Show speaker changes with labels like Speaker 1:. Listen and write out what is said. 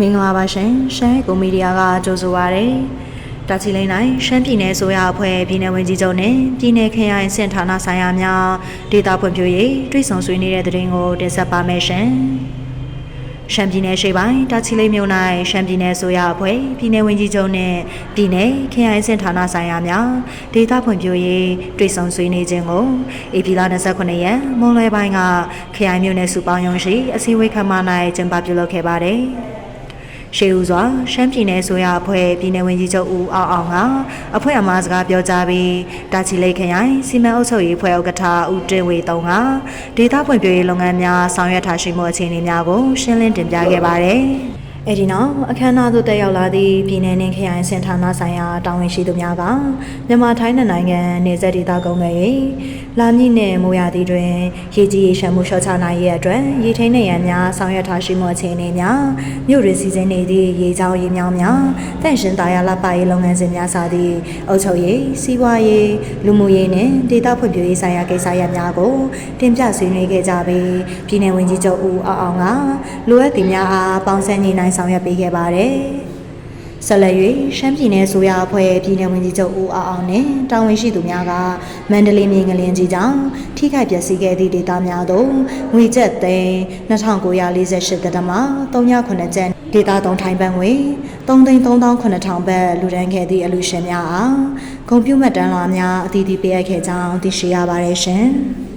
Speaker 1: မင်္ဂလာပါရှင်ရှမ်းကိုမီဒီယာကကြိုဆိုပါရစေတာချီလိန်တိုင်းရှမ်းပြည်နယ်ဆိုရအဖွဲ့ပြည်နယ်ဝန်ကြီးချုပ်နဲ့ပြည်နယ်ခရိုင်စင်ဌာနဆိုင်ရာများဒေသဖွံ့ဖြိုးရေးတွိတ်ဆောင်ဆွေးနေတဲ့တဲ့တင်ကိုတင်ဆက်ပါမယ်ရှင်ရှမ်းပြည်နယ်ရှိပိုင်းတာချီလိန်မြို့၌ရှမ်းပြည်နယ်ဆိုရအဖွဲ့ပြည်နယ်ဝန်ကြီးချုပ်နဲ့ပြည်နယ်ခရိုင်စင်ဌာနဆိုင်ရာများဒေသဖွံ့ဖြိုးရေးတွိတ်ဆောင်ဆွေးနွေးခြင်းကိုဧပြီလ29ရက်မွန်လွယ်ပိုင်းကခရိုင်မြို့နယ်စုပေါင်းရုံးရှိအစည်းအဝေးခန်းမ၌ကျင်းပပြုလုပ်ခဲ့ပါတယ်။ ရှေးဦးစွာရှမ်းပြည်နယ်ဆိုရအဖွဲ့ပြည်နယ်ဝန်ကြီးချုပ်ဦးအောင်အောင်ကအဖွဲ့အမှားစကားပြောကြားပြီးတာချီလိတ်ခရိုင်စီမံအုပ်ချုပ်ရေးအဖွဲ့ဥက္ကဋ္ဌဦးတင်ဝေတုံးကဒေသဖွံ့ဖြိုးရေးလုပ်ငန်းများဆောင်ရွက်ထားရှိမှုအခြေအနေများကိုရှင်းလင်းတင်ပြခဲ့ပါတယ်။ အဲဒီနောက်အခမ်းအနားသို့တက်ရောက်လာသည့်ပြည်내နှင့်ခရိုင်စင်ဌာနဆိုင်ရာတာဝန်ရှိသူများကမြန်မာထိုင်းနှစ်နိုင်ငံနေဆက်ဒေသကုန်းတွေ၏လာမည့်နှင့်မိုးရာသီတွင်ရေကြီးရေရှမ်းမှုလျှော့ချနိုင်ရန်အတွက်ရေထိန်းနေရန်များဆောင်ရွက်ထားရှိမှုအခြေအနေများမြို့ရင်းစီစဉ်နေသည့်ရေချောင်းရေမြောင်းများတန့်ရှင်သားရလပရေးလုပ်ငန်းစဉ်များစသည့်အုပ်ချုပ်ရေးစီးပွားရေးလူမှုရေးနှင့်ဒေသဖွံ့ဖြိုးရေးဆိုင်ရာကိစ္စရပ်များကိုတင်ပြဆွေးနွေးခဲ့ကြပြီးပြည်내ဝန်ကြီးချုပ်ဦးအောင်အောင်ကလိုအပ်သူများအားပေါင်းစပ်နေနိုင်ဆောင်ရွက်ပေးခဲ့ပါတယ်။ဆက်လက်၍ရှမ်းပြည်နယ်ဆိုရအဖွဲ့ပြည်내ဝန်ကြီးချုပ်ဦးအောင်အောင်နှင့်တာဝန်ရှိသူများကမန္တလေးမြေငလင်းကြီးကြောင့်ထိခိုက်ပျက်စီးခဲ့သည့်ဒေသများသို့ငွေကျပ်သိန်း2948တဒမ39ကျပ်ဒေတာတုံးထိုင်ပန်ငွေ3,3,900ဘတ်လူဒန်းခဲ့သည့်အလူရှင်များအားဂုံပြုမှတ်တမ်းလာများအသီးသီးပေးအပ်ခဲ့ကြောင်းသိရှိရပါတယ်ရှင်။